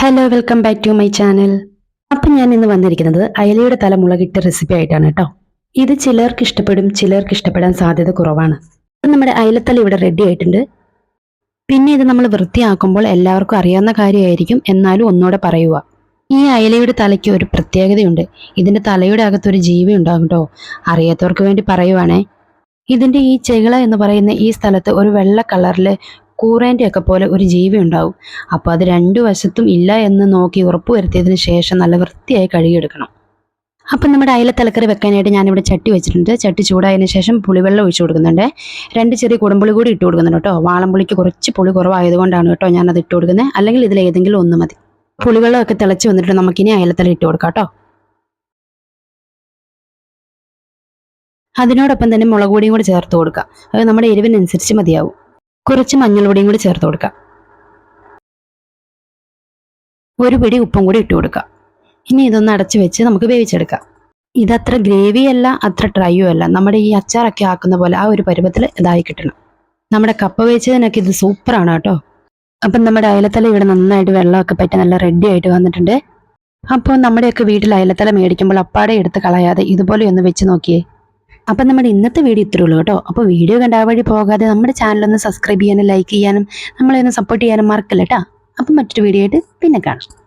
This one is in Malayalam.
Hello welcome back to my channel അപ്പം ഞാൻ ഇന്ന് വന്നിരിക്കുന്നത് അയലയുടെ തല മുളകിട്ട റെസിപ്പി ആയിട്ടാണ് കേട്ടോ ഇത് ചിലർക്ക് ഇഷ്ടപ്പെടും ചിലർക്ക് ഇഷ്ടപ്പെടാൻ സാധ്യത കുറവാണ്. അപ്പം നമ്മുടെ അയലത്തല ഇവിടെ റെഡി ആയിട്ടുണ്ട്. പിന്നെ ഇത് നമ്മൾ വൃത്തിയാക്കുമ്പോൾ എല്ലാവർക്കും അറിയാവുന്ന കാര്യമായിരിക്കും എന്നാലും ഒന്നുകൂടെ പറയുക. ഈ അയലയുടെ തലയ്ക്ക് ഒരു പ്രത്യേകതയുണ്ട്. ഇതിന്റെ തലയുടെ അകത്തൊരു ജീവി ഉണ്ടാകും കേട്ടോ അറിയാത്തവർക്ക് വേണ്ടി പറയുവാണേ. ഇതിന്റെ ഈ ചെകിള എന്ന് പറയുന്ന ഈ സ്ഥലത്ത് ഒരു വെള്ള കളറിൽ കൂറേന്റെ ഒക്കെ പോലെ ഒരു ജീവി ഉണ്ടാവും. അപ്പോൾ അത് രണ്ടു വശത്തും ഇല്ല എന്ന് നോക്കി ഉറപ്പ് വരുത്തിയതിന് ശേഷം നല്ല വൃത്തിയായി കഴുകിയെടുക്കണം. അപ്പം നമ്മുടെ അയല തലക്കറി വെക്കാനായിട്ട് ഞാനിവിടെ ചട്ടി വെച്ചിട്ടുണ്ട്. ചട്ടി ചൂടായതിന് ശേഷം പുളിവെള്ളം ഒഴിച്ചു കൊടുക്കുന്നുണ്ട്. രണ്ട് ചെറിയ കുടമ്പുളി കൂടി ഇട്ട് കൊടുക്കുന്നുണ്ട് കേട്ടോ. വാളംപുളിക്ക് കുറച്ച് പുളി കുറവായതുകൊണ്ടാണ് കേട്ടോ ഞാനത് ഇട്ട് കൊടുക്കുന്നത്. അല്ലെങ്കിൽ ഇതിൽ ഏതെങ്കിലും ഒന്ന് മതി. പുളിവെള്ളമൊക്കെ തിളച്ച് വന്നിട്ട് നമുക്കിനി അയലത്തല ഇട്ട് കൊടുക്കാം കേട്ടോ. അതിനോടൊപ്പം തന്നെ മുളക് പൊടിയും കൂടി ചേർത്ത് കൊടുക്കാം. അത് നമ്മുടെ എരിവിനനുസരിച്ച് മതിയാവും. കുറച്ച് മഞ്ഞൾപൊടിയും കൂടി ചേർത്ത് കൊടുക്കുക ഒരു പിടി ഉപ്പും കൂടി ഇട്ട് കൊടുക്കുക ഇനി ഇതൊന്ന് അടച്ചു വെച്ച് നമുക്ക് വേവിച്ചെടുക്കാം. ഇതത്ര ഗ്രേവി അല്ല അത്ര ഡ്രൈയും അല്ല. നമ്മുടെ ഈ അച്ചാറൊക്കെ ആക്കുന്ന പോലെ ആ ഒരു പരുവത്തിൽ ഇതായി കിട്ടണം. നമ്മുടെ കപ്പ വേവിച്ചതിനൊക്കെ ഇത് സൂപ്പറാണ് കേട്ടോ. അപ്പം നമ്മുടെ അയലത്തല ഇവിടെ നന്നായിട്ട് വെള്ളമൊക്കെ പറ്റി നല്ല റെഡി ആയിട്ട് വന്നിട്ടുണ്ട്. അപ്പോൾ നമ്മുടെയൊക്കെ വീട്ടിൽ അയലത്തല മേടിക്കുമ്പോൾ അപ്പാടെ എടുത്ത് കളയാതെ ഇതുപോലെ ഒന്ന് വെച്ച് നോക്കിയേ. അപ്പം നമ്മുടെ ഇന്നത്തെ വീഡിയോ ഇത്രേ ഉള്ളൂ കേട്ടോ. അപ്പോൾ വീഡിയോ കണ്ട വഴി പോകാതെ നമ്മുടെ ചാനലൊന്ന് സബ്സ്ക്രൈബ് ചെയ്യാനും ലൈക്ക് ചെയ്യാനും നമ്മളെ ഒന്ന് സപ്പോർട്ട് ചെയ്യാനും മറക്കില്ല കേട്ടോ അപ്പം മറ്റൊരു വീഡിയോ ആയിട്ട് പിന്നെ കാണാം.